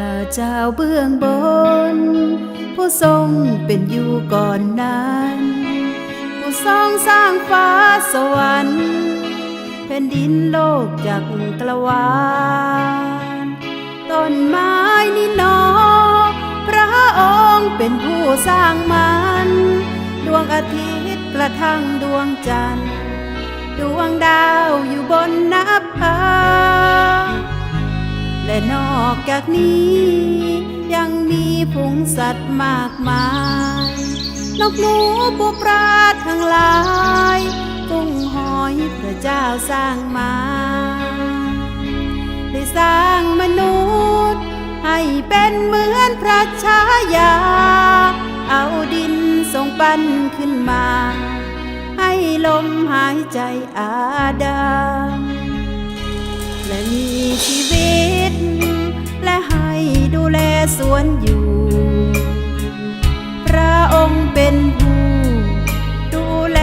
ระเจ้าเบื้องบน ผู้ทรงเป็นอยู่ก่อนนั้น ผู้ทรงสร้างฟ้าสวรรค์แผ่นดินโลกจักกรวาลต้นไม้นี่นอพระองค์เป็นผู้สร้างมัน ดวงอาทิตย์กระทั่งดวงจันทร์ ดวงดาวอยู่บนน้าผา และนอกจากนี้ ยังมีฝูงสัตว์มากมาย นกหนูปูปลาทั้งหลายกุ้งหอยพระเจ้าสร้างมา ได้สร้างมนุษย์ ให้เป็นเหมือนพระชายา เอาดินทรงปั้นขึ้นมา ให้ลมหายใจอาดัมและมีชีวิต และให้ดูแลสวนอยู่ พระองค์เป็นผู้ดูแล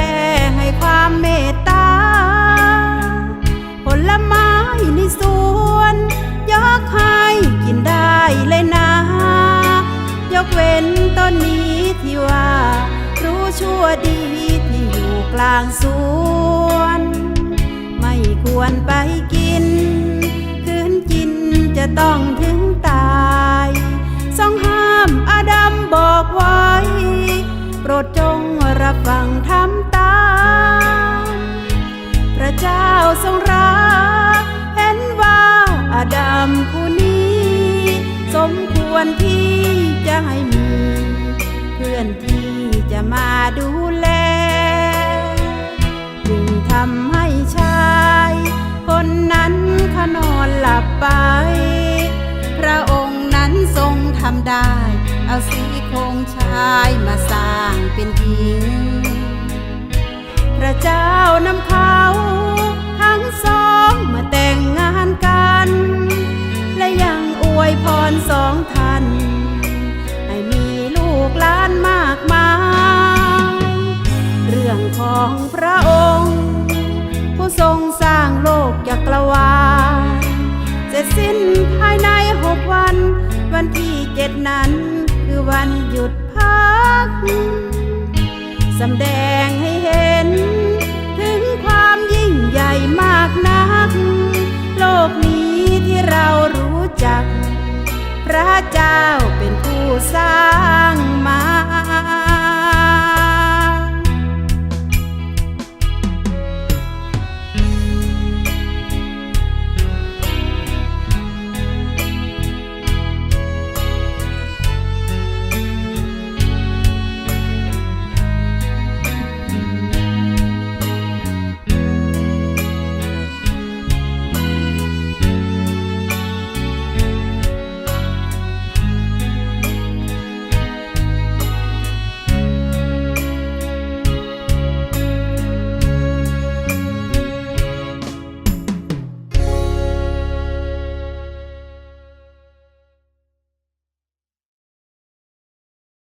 ให้ความเมตตา ผลไม้ในสวน ยกให้กินได้เลยนะ ยกเว้นต้นนี้ที่ว่า รู้ชั่วดีที่อยู่กลางสวน ไม่ควรไปกิน จะต้องถึงตายทรงห้ามอาดัมบอกไว้ โปรดจงรับฟังทำตามพระเจ้าทรงรัก เห็นว่าอาดัมผู้นี้ สมควรที่านอนหลับไป พระองค์นั้นทรงทำได้ เอาสีโครงชายมาสร้างเป็นหญิง พระเจ้านำพา วันหยุดพักสำแดง